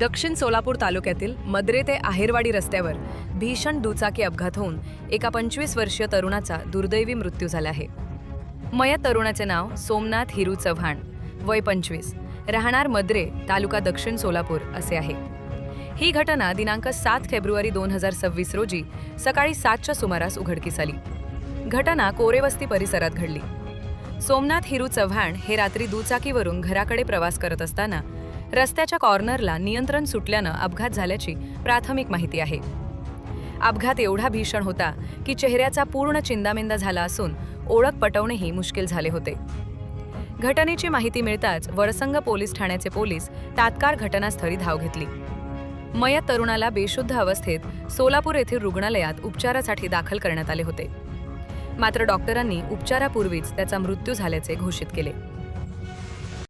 दक्षिण सोलापूर तालुक्यातील मद्रे ते आहेरवाडी रस्त्यावर भीषण दुचाकी अपघात होऊन एका पंचवीस वर्षीय तरुणाचा दुर्दैवी मृत्यू झाला आहे. मयत तरुणाचे नाव सोमनाथ हिरू चव्हाण वय पंचवीस. राहणार मद्रे तालुका दक्षिण सोलापूर असे आहे. ही घटना दिनांक सात फेब्रुवारी दोन हजार सव्वीस रोजी सकाळी सातच्या सुमारास उघडकीस आली. घटना कोरेवस्ती परिसरात घडली. सोमनाथ हिरू चव्हाण हे रात्री दुचाकीवरून घराकडे प्रवास करत असताना रस्त्याच्या कॉर्नरला नियंत्रण सुटल्यानं अपघात झाल्याची प्राथमिक माहिती आहे. अपघात एवढा भीषण होता की चेहऱ्याचा पूर्ण चिंदामिंदा झाला असून ओळख पटवणेही मुश्किल झाले होते. घटनेची माहिती मिळताच वडसंग पोलीस ठाण्याचे पोलीस तात्काळ घटनास्थळी धाव घेतली. मयत तरुणाला बेशुद्ध अवस्थेत सोलापूर येथील रुग्णालयात उपचारासाठी दाखल करण्यात आले होते. मात्र डॉक्टरांनी उपचारापूर्वीच त्याचा मृत्यू झाल्याचे घोषित केले.